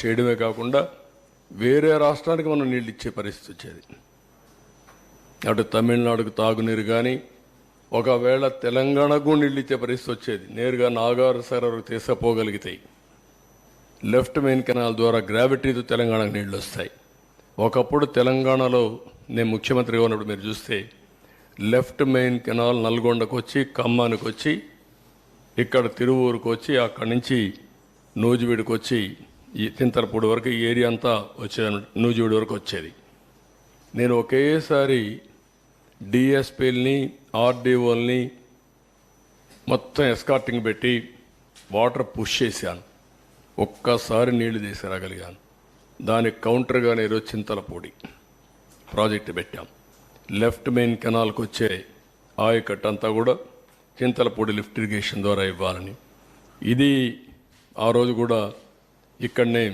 చేయడమే కాకుండా వేరే రాష్ట్రానికి మనం నీళ్ళు ఇచ్చే పరిస్థితి వచ్చేది. అటు తమిళనాడుకు తాగునీరు కానీ ఒకవేళ తెలంగాణకు నీళ్ళు ఇచ్చే పరిస్థితి వచ్చేది. నేరుగా నాగార్ సరరు తీసుకుపోగలిగితే లెఫ్ట్ మెయిన్ కెనాల్ ద్వారా గ్రావిటీతో తెలంగాణకు నీళ్ళు వస్తాయి. ఒకప్పుడు తెలంగాణలో నేను ముఖ్యమంత్రిగా ఉన్నప్పుడు మీరు చూస్తే లెఫ్ట్ మెయిన్ కెనాల్ నల్గొండకు వచ్చి ఖమ్మానికి వచ్చి ఇక్కడ తిరువూరుకు వచ్చి అక్కడి నుంచి నూజివీడికి వచ్చి ఈ తింతలపూడి వరకు ఈ ఏరియా అంతా వచ్చేది నూజివీడి వరకు వచ్చేది. నేను ఒకేసారి డిఎస్పీలని ఆర్డీఓల్ని మొత్తం ఎస్కార్టింగ్ పెట్టి వాటర్ పుష్ చేశాను. ఒక్కసారి నీళ్ళు తీసుకురాగలిగాను. దానికి కౌంటర్గా నేను చింతలపూడి ప్రాజెక్ట్ పెట్టాం. లెఫ్ట్ మెయిన్ కెనాల్కి వచ్చే ఆయకట్ అంతా కూడా చింతలపూడి లిఫ్ట్ ఇరిగేషన్ ద్వారా ఇవ్వాలని. ఇది ఆ రోజు కూడా ఇక్కడనే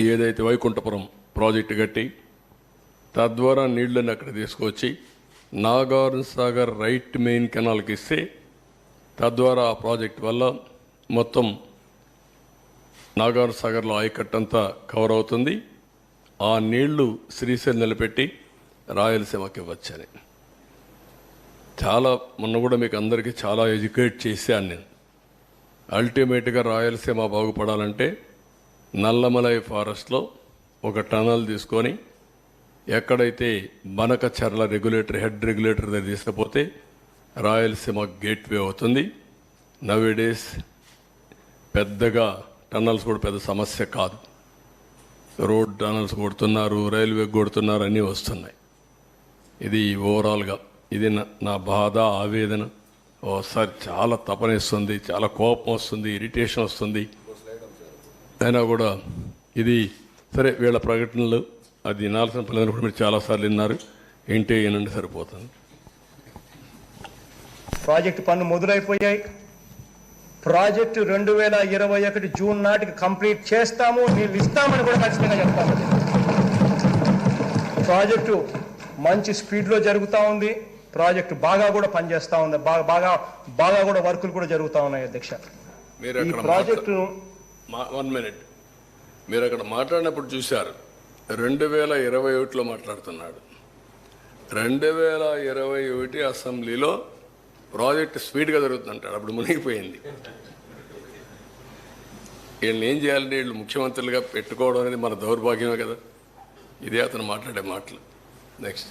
ఏదైతే వైకుంఠపురం ప్రాజెక్టు కట్టి తద్వారా నీళ్ళని అక్కడ తీసుకొచ్చి నాగార్జున సాగర్ రైట్ మెయిన్ కెనాల్కి ఇస్తే తద్వారా ఆ ప్రాజెక్ట్ వల్ల మొత్తం నాగార్జున సాగర్లో ఆయకట్టంతా కవర్ అవుతుంది. ఆ నీళ్ళు శ్రీశైలం నిలబెట్టి రాయలసీమకి ఇవ్వచ్చని చాలా మొన్న కూడా మీకు అందరికీ చాలా ఎడ్యుకేట్ చేశాను నేను. అల్టిమేట్గా రాయలసీమ బాగుపడాలంటే నల్లమలై ఫారెస్ట్లో ఒక టనల్ తీసుకొని ఎక్కడైతే బనకచర్ల రెగ్యులేటర్ హెడ్ రెగ్యులేటర్ దగ్గర తీసుకపోతే రాయలసీమ గేట్వే అవుతుంది. నవీ డేస్ పెద్దగా టన్నల్స్ కూడా పెద్ద సమస్య కాదు. రోడ్ టనల్స్ కొడుతున్నారు రైల్వే కొడుతున్నారు అన్నీ వస్తున్నాయి. ఇది ఓవరాల్గా ఇది నా- నా బాధ ఆవేదన. ఒకసారి చాలా తపనిస్తుంది చాలా కోపం వస్తుంది ఇరిటేషన్ వస్తుంది. అయినా కూడా ఇది సరే వీళ్ళ ప్రకటనలు అది వినాల్సిన పిల్లలు కూడా మీరు చాలాసార్లు విన్నారు. ఏంటి ఏనండి సరిపోతుంది. ప్రాజెక్టు పనులు మొదలైపోయాయి. ప్రాజెక్టు రెండు వేల ఇరవై ఒకటి జూన్ నాటికి కంప్లీట్ చేస్తాము నీళ్ళు ఇస్తామని కూడా ఖచ్చితంగా చెప్తాము. ప్రాజెక్టు మంచి స్పీడ్లో జరుగుతూ ఉంది. ప్రాజెక్టు బాగా కూడా పనిచేస్తూ ఉంది. బాగా బాగా బాగా కూడా వర్కులు కూడా జరుగుతూ ఉన్నాయి అధ్యక్ష. మీరు ఈ అక్కడ ప్రాజెక్టును వన్ మినిట్. మీరు అక్కడ మాట్లాడినప్పుడు చూశారు. రెండు వేల ఇరవై ఒకటిలో మాట్లాడుతున్నాడు. రెండు వేల ఇరవై ఒకటి అసెంబ్లీలో ప్రాజెక్ట్ స్పీడ్గా జరుగుతుందంటాడు. అప్పుడు మునిగిపోయింది. వీళ్ళని ఏం చేయాలంటే వీళ్ళు ముఖ్యమంత్రులుగా పెట్టుకోవడం అనేది మన దౌర్భాగ్యమే కదా. ఇదే అతను మాట్లాడే మాటలు. నెక్స్ట్.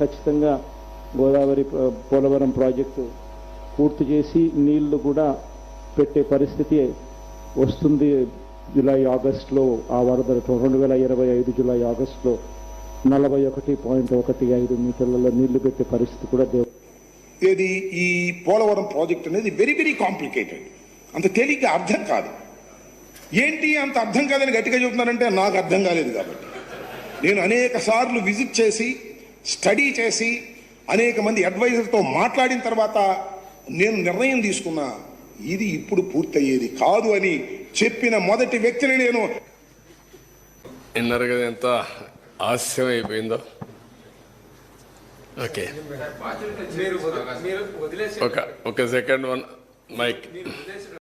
ఖచ్చితంగా గోదావరి పోలవరం ప్రాజెక్టు పూర్తి చేసి నీళ్ళు కూడా పెట్టే పరిస్థితి వస్తుంది. జూలై ఆగస్టులో ఆ వరద రెండు వేల ఇరవై ఐదు జూలై ఆగస్టులో నలభై ఒకటి పాయింట్ ఒకటి ఐదు మీటర్లలో నీళ్ళు పెట్టే పరిస్థితి కూడా దేవు ఏది ఈ పోలవరం ప్రాజెక్ట్ అనేది వెరీ వెరీ కాంప్లికేటెడ్. అంత తేలిక అర్థం కాదు. ఏంటి అంత అర్థం కాదని గట్టిగా చెబుతున్నారంటే నాకు అర్థం కాలేదు కాబట్టి. నేను అనేక సార్లు విజిట్ చేసి స్టడీ చేసి అనేక మంది అడ్వైజర్తో మాట్లాడిన తర్వాత నేను నిర్ణయం తీసుకున్నా ఇది ఇప్పుడు పూర్తయ్యేది కాదు అని చెప్పిన మొదటి వ్యక్తిని నేను. విన్నారు కదా ఎంత ఆలస్యం అయిపోయిందో. ఓకే. ఒక ఒక సెకండ్ వన్ మైక్.